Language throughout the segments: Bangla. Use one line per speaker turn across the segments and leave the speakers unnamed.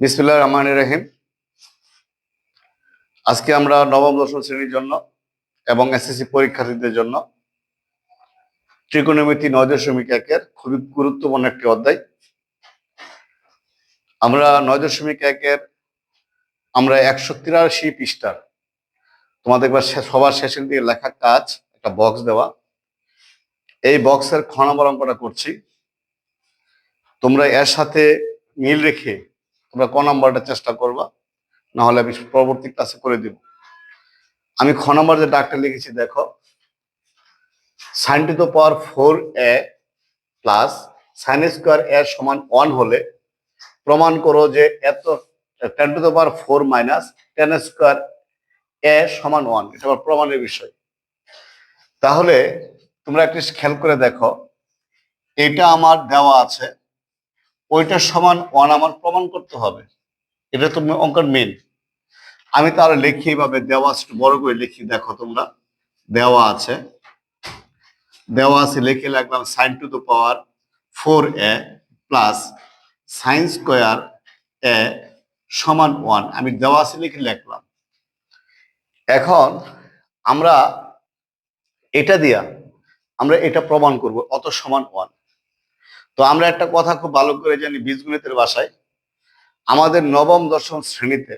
বিসমুল্লাহ রহমান রহিম। আজকে আমরা নবম, দশম শ্রেণির জন্য এবং এসএসসি পরীক্ষার্থীদের জন্য ত্রিকোণমিতি নয় দশমিক একের খুবই গুরুত্বপূর্ণ একটি অধ্যায়। আমরা নয় দশমিক একের, আমরা একশো তিরাশি পৃষ্ঠার, তোমাদের একবার সবার শেষের দিকে লেখা কাজ, একটা বক্স দেওয়া। এই বক্সের খ নম্বর অঙ্কটা করছি। তোমরা এর সাথে মিল রেখে তোমরা ক নম্বরটা চেষ্টা করবা না হলে আমি পরবর্তী ক্লাসে করে দিব। আমি খ নম্বর যে ডাকটা লিখেছি, দেখো। Sine to the power four A plus sine square A সমান ওয়ান হলে প্রমাণ করো যে এত tan to the power four minus tan square A সমান ওয়ান এটা আমার প্রমাণের বিষয়। তাহলে তোমরা একটি খেয়াল করে দেখো, এটা আমার দেওয়া আছে। ওইটার সমান ওয়ান আমার প্রমাণ করতে হবে। এটা তুমি অঙ্কের মেন আমি তাহলে লিখি এইভাবে, দেওয়া আছে বড় করে লিখি, দেখো তোমরা। দেওয়া আছে। দেওয়া আছে, লিখে লাগলাম sine to the power four A plus sine square A সমান ওয়ান আমি দেওয়া আছে, লিখে লিখলাম এখন আমরা এটা দিয়া, আমরা এটা প্রমাণ করব, অত সমান ওয়ান তো আমরা একটা কথা খুব ভালো করে জানি বীজগণিতের ভাষায়। আমাদের নবম, দশম শ্রেণীতে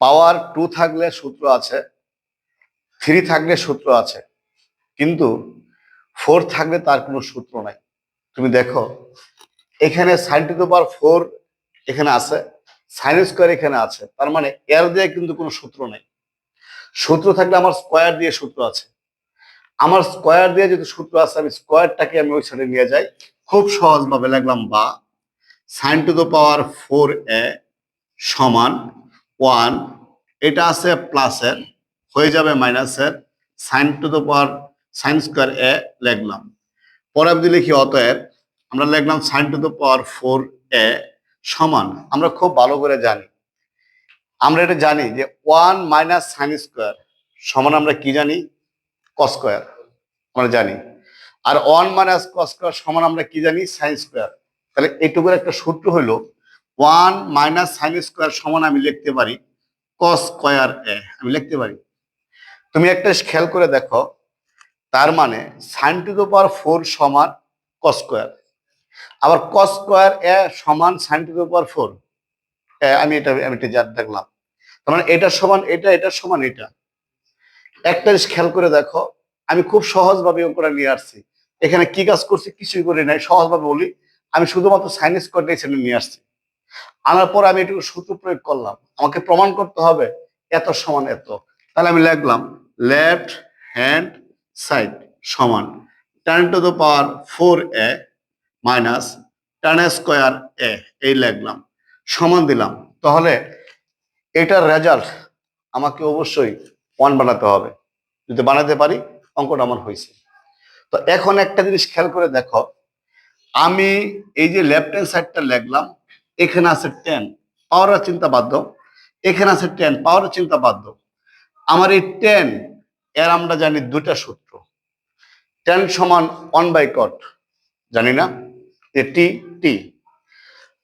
পাওয়ার টু থাকলে সূত্র আছে থ্রি থাকলে সূত্র আছে, কিন্তু ফোর থাকলে তার কোনো সূত্র নাই। তুমি দেখো, এখানে সাইন টু পাওয়ার ফোর এখানে আছে সাইন স্কোয়ার এখানে আছে, তার মানে এর দিয়ে কিন্তু কোনো সূত্র নেই। সূত্র থাকলে আমার স্কোয়ার দিয়ে সূত্র আছে। আমার স্কোয়ার দিয়ে যদি সূত্র আসে আমি স্কোয়ারটাকে আমি ওই সাইডে নিয়ে যাই। খুব সহজভাবে লিখলাম বা sine to the power four A সমান ওয়ান এটা আছে প্লাসের হয়ে যাবে মাইনাসের sine to the power sine square A লিখলাম। পরে যদি লিখি অতএব, আমরা লিখলাম sine to the power four A সমান। আমরা খুব ভালো করে জানি। আমরা এটা জানি যে ওয়ান মাইনাস সাইন স্কোয়ার সমান আমরা কি জানি? কস স্কোয়ার আমরা জানি। আর ওয়ান মাইনাস কস স্কোয়ার সমান আমরা কি জানি? সাইন স্কোয়ার তাহলে এইটুকুর একটা সূত্র হলো ওয়ান মাইনাস সাইন স্কোয়ার সমান আমি লিখতে পারি কস স্কোয়ার এ আমি লিখতে পারি। তুমি একটা খেয়াল করে দেখো, তার মানে sine to the power four সমান কস স্কোয়ার আবার কস স্কোয়ার এ সমান sine to the power four আমি এটা আমি এটা দেখলাম। তার মানে এটার সমান এটা এটা সমান এটা। একটা জিনিস খেয়াল করে দেখো, আমি খুব সহজভাবে অঙ্কটা নিয়ে আসছি। এখানে কি কাজ করছি কিছুই করি নাই, সহজভাবে বলি, আমি শুধুমাত্র সাইনিস কোডটা এখানে নিয়ে আসছি। আনার পর আমি এটুকু সূত্র প্রয়োগ করলাম। আমাকে প্রমাণ করতে হবে এত সমান এত। তাহলে আমি লিখলাম লেফট হ্যান্ড সাইড সমান tan to the power four A minus tan square A এই লিখলাম। সমান দিলাম। তাহলে এটার রেজাল্ট আমাকে অবশ্যই ওয়ান বানাতে হবে। যদি বানাতে পারি, অঙ্কটা আমার হয়েছে। তো এখন একটা জিনিস খেয়াল করে দেখো, আমি এই যে লেফট হ্যান্ড সাইডটা লিখলাম, এখানে আছে টেন পাওয়ারের চিন্তা বাধ্য এখানে আছে টেন পাওয়ারের চিন্তা বাধ্য আমার এই টেন এর আমরা জানি দুটা সূত্র। টেন সমান ওয়ান বাই কট জানি না? যে টি টি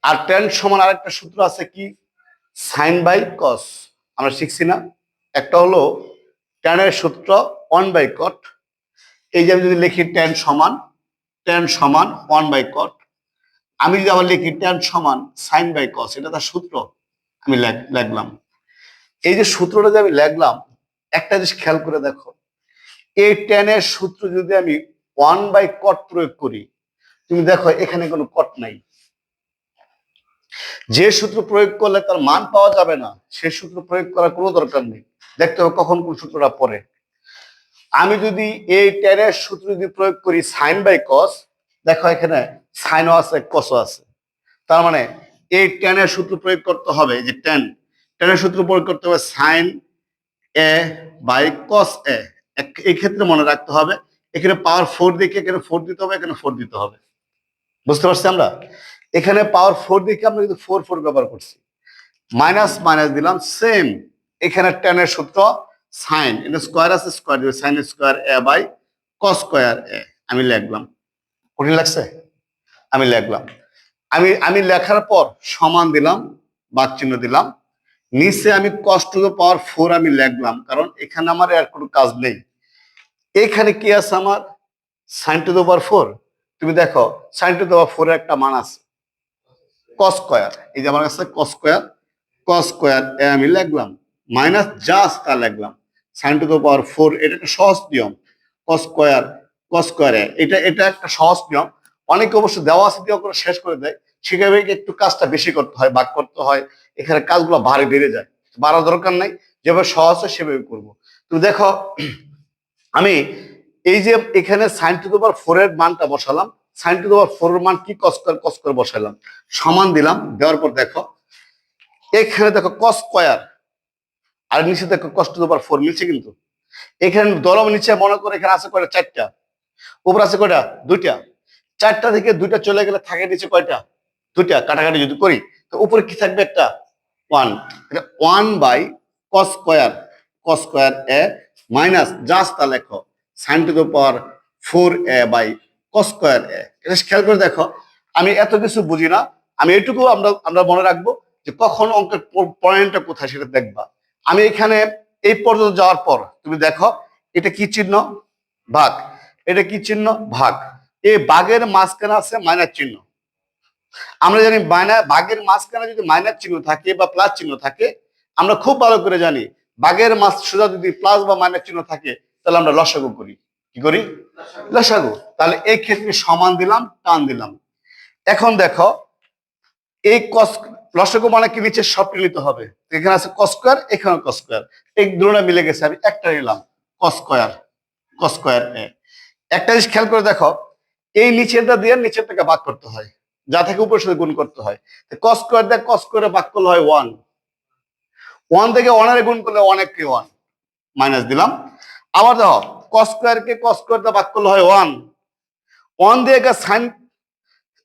আর টেন সমান আরেকটা সূত্র আছে কি? সাইন বাই কস আমরা শিখছি না? একটা হলো টেনের সূত্র ওয়ান বাই কট এই যে আমি যদি লিখি টেন সমান টেন সমান ওয়ান বাই কট আমি যদি আবার লিখি টেন সমান সাইন বাই কস এটা তার সূত্র, আমি লিখলাম। এই যে সূত্রটা যে আমি লিখলাম, একটা জিনিস খেয়াল করে দেখো। এই টেনের সূত্র যদি আমি ওয়ান বাই কট প্রয়োগ করি, তুমি দেখো এখানে কোনো কট নাই। যে সূত্র প্রয়োগ করলে তার মান পাওয়া যাবে না সেই সূত্র প্রয়োগ করার কোনো দরকার নেই। দেখতে হবে কখন কোন সূত্রটা পড়ে। আমি যদি এই টেনের সূত্র যদি প্রয়োগ করি সাইন বাই কস দেখো এখানে সাইনও আছে কসও আছে। তার মানে এই টেনের সূত্র প্রয়োগ করতে হবে যে টেন টেনের সূত্র প্রয়োগ করতে হবে সাইন এ বাই কস এ এই ক্ষেত্রে মনে রাখতে হবে, এখানে পাওয়ার ফোর দিকে এখানে ফোর দিতে হবে, এখানে ফোর দিতে হবে। বুঝতে পারছি আমরা? এখানে পাওয়ার ফোর দিকে আমরা কিন্তু ফোর ফোর ব্যবহার করছি? মাইনাস মাইনাস দিলাম সেম এখানে টেনের সূত্র সাইন এটা স্কোয়ার আছে স্কোয়ার দিবে সাইন স্কোয়ার এ বাই কস স্কোয়ার এ আমি লিখলাম। কঠিন লাগছে? আমি লিখলাম। আমি আমি লেখার পর সমান দিলাম বাদ চিহ্ন দিলাম। নিচে আমি কষ্ট পাওয়ার ফোর আমি লিখলাম, কারণ এখানে আমার আর কোনো কাজ নেই। এখানে কি আছে আমার? সাইন টু পাওয়ার ফোর তুমি দেখো সাইন টু পাওয়ার ফোরের একটা মান আছে। কস স্কোয়ার এই যে আমার কাছে কস স্কোয়ার কস স্কোয়ার এ আমি লিখলাম। মাইনাস জাস্ট তা লিখলাম। Sine to the power four, এটা একটা সহজ নিয়ম। কস স্কোয়ার কস স্কোয়ারে এটা এটা একটা সহজ নিয়ম। অনেকে অবশ্য দেওয়া আছে দিয়ে করে শেষ করে দেয়। সেখানে একটু কাজটা বেশি করতে হয়, ভাগ করতে হয়। এখানে কাজগুলো ভারী বেড়ে যায়। বাড়ার দরকার নাই। যেভাবে সহজ হয় সেভাবে করব। তুমি দেখো, আমি এই যে এখানে sine to the power four এর মানটা বসালাম। Sine to the power four এর মান কি কস স্কোয়ার কস স্কোয়ার বসালাম সমান দিলাম, দেওয়ার পর দেখো, এখানে দেখো কস স্কোয়ার। আর নিচে দেখো কষ্ট দেবার ফোর মিলছে কিন্তু। এখানে দলম নিচে মনে করে এখানে আছে কয়টা? চারটা। উপর আছে কয়টা? দুইটা। চারটা থেকে দুইটা চলে গেলে থাকে নিচে কয়টা? দুইটা। কাটাকাটি যদি করি, তো উপরে কি থাকবে একটা? One. One by cos square. Cos square A minus, just তা লেখো। Sine to the power four A by cos square এ। এটা খেয়াল করে দেখো, আমি এত কিছু বুঝি না। আমি এটুকু আমরা আমরা মনে রাখব যে কখন অঙ্কের পয়েন্টটা কোথায় সেটা দেখবা। আমি এখানে এই পর্যন্ত যাওয়ার পর তুমি দেখো, এটা কি চিহ্ন? ভাগ। এটা কি চিহ্ন? ভাগ। এই বাঘের মাঝখানে আছে মাইনার চিহ্ন। আমরা জানি মাইনা বাঘের মাঝখানে যদি মাইনার চিহ্ন থাকে বা প্লাস চিহ্ন থাকে, আমরা খুব ভালো করে জানি বাঘের মাছ সোজা যদি প্লাস বা মাইনাস চিহ্ন থাকে, তাহলে আমরা লসাগু করি। কি করি? লসাগু। তাহলে এই ক্ষেত্রে সমান দিলাম, টান দিলাম। এখন দেখো, এই কস লসগু মানে কি নিচে সবটি নিতে হবে? এখানে আছে কস স্কোয়ার এখানে কস্কোয়ার স্কোয়ার এই দুটো মিলে গেছে, আমি একটা নিলাম কস স্কোয়ার কস স্কোয়ার এ। একটা জিনিস খেয়াল করে দেখো, এই নিচেরটা দিয়ে নিচের থেকে ভাগ করতে হয়, যা থেকে উপরের সাথে গুণ করতে হয়। কস স্কোয়ার দিয়ে কস স্কোয়ারে ভাগ করলে হয় ওয়ান ওয়ান থেকে ওয়ানের গুণ করলে অনেক কে ওয়ান মাইনাস দিলাম। আবার দেখো কস স্কোয়ারকে কস স্কোয়ার দিয়ে ভাগ করলে হয় ওয়ান ওয়ান দিয়ে সাইন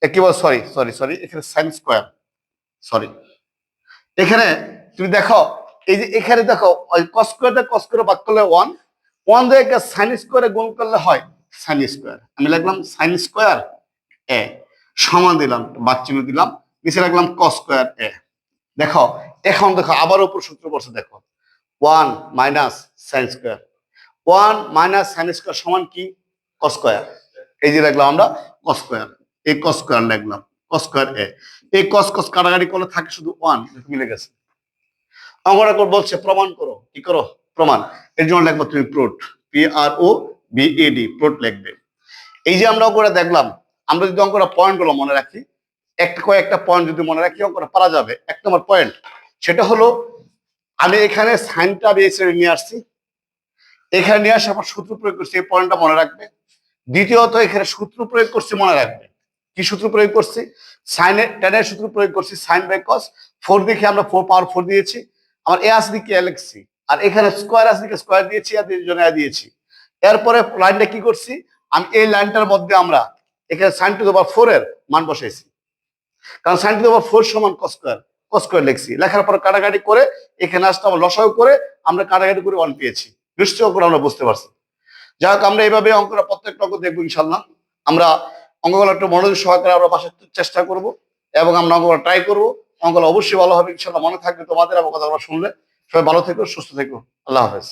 কি বল? সরি সরি সরি এখানে সাইন স্কোয়ার সরি এখানে তুমি দেখো, এই যে এখানে দেখো কস স্কোয়ারটা কস করে ভাগ করলে ওয়ান ওয়ান দিয়ে সাইন স্কোয়ারে গুণ করলে হয় সাইন স্কোয়ার আমি লিখলাম সাইন স্কোয়ার এ সমান দিলাম, বাদ চিহ্ন দিলাম, নিচে রাখলাম কস স্কোয়ার এ দেখো, এখন দেখো আবার উপর সূত্র বসে দেখো। One minus sine square one minus sine square সমান কি? কস স্কোয়ার এই যে রাখলাম আমরা কস স্কোয়ার এই কস স্কোয়ার লিখলাম কস স্কোয়ার এ এই কস কস কাটাকাটি করলে থাকে শুধু ওয়ান, মিলে গেছে। অঙ্কটা করে বলছে, প্রমাণ করো। কি করো? প্রমাণ। এর জন্য লিখব তুমি প্রোট P R O B A D প্রোট লিখবে। এই যে আমরা অঙ্কটা দেখলাম, আমরা যদি অঙ্কটা পয়েন্টগুলো মনে রাখি, একটা কয়েকটা পয়েন্ট যদি মনে রাখি অঙ্কটা পারা যাবে। এক নম্বর পয়েন্ট, সেটা হলো, আমি এখানে সাইনটা বেসে নিয়ে আসছি। এখানে নিয়ে আসে আমার সূত্র প্রয়োগ করছি, এই পয়েন্টটা মনে রাখবে। দ্বিতীয়ত, এখানে সূত্র প্রয়োগ করছি, মনে রাখবে। কি সূত্র প্রয়োগ করছি? টেনের সূত্র প্রয়োগ করছি সাইন বাই কস ফোর দেখে আমরা ফোর পাওয়ার ফোর দিয়েছি। আমার এ আস লিখছি আর এখানে স্কোয়ার আস স্কোয়ার দিয়েছি আর দিয়েছি। এরপরে লাইনটা কি করছি? আমি এই লাইনটার মধ্যে আমরা এখানে সাইন টু দেবার ফোর এর মান বসাইছি। কারণ সাইন টু দেবার ফোর সমান কস স্কোয়ার কস স্কোয়ার লিখছি লেখার পর কাটাকাটি করে এখানে আসতে আমরা লসাও করে আমরা কাটাকাটি করে ওয়ান পেয়েছি। নিশ্চয় করে আমরা বুঝতে পারছি। যাই হোক, আমরা এইভাবে অঙ্কটা প্রত্যেকটা অঙ্ক দেখব ইনশাল্লাহ আমরা অঙ্কগুলো একটু মনোযোগ সহকারে আমরা বাসার চেষ্টা করব এবং আমরা অঙ্কগুলো ট্রাই করব। অঙ্কগুলো অবশ্যই ভালো হবে ইনশাল্লাহ মনে থাকবে তোমাদের এবং কথাগুলো শুনলে। সবাই ভালো থেকো, সুস্থ থেকো। আল্লাহ হাফেজ।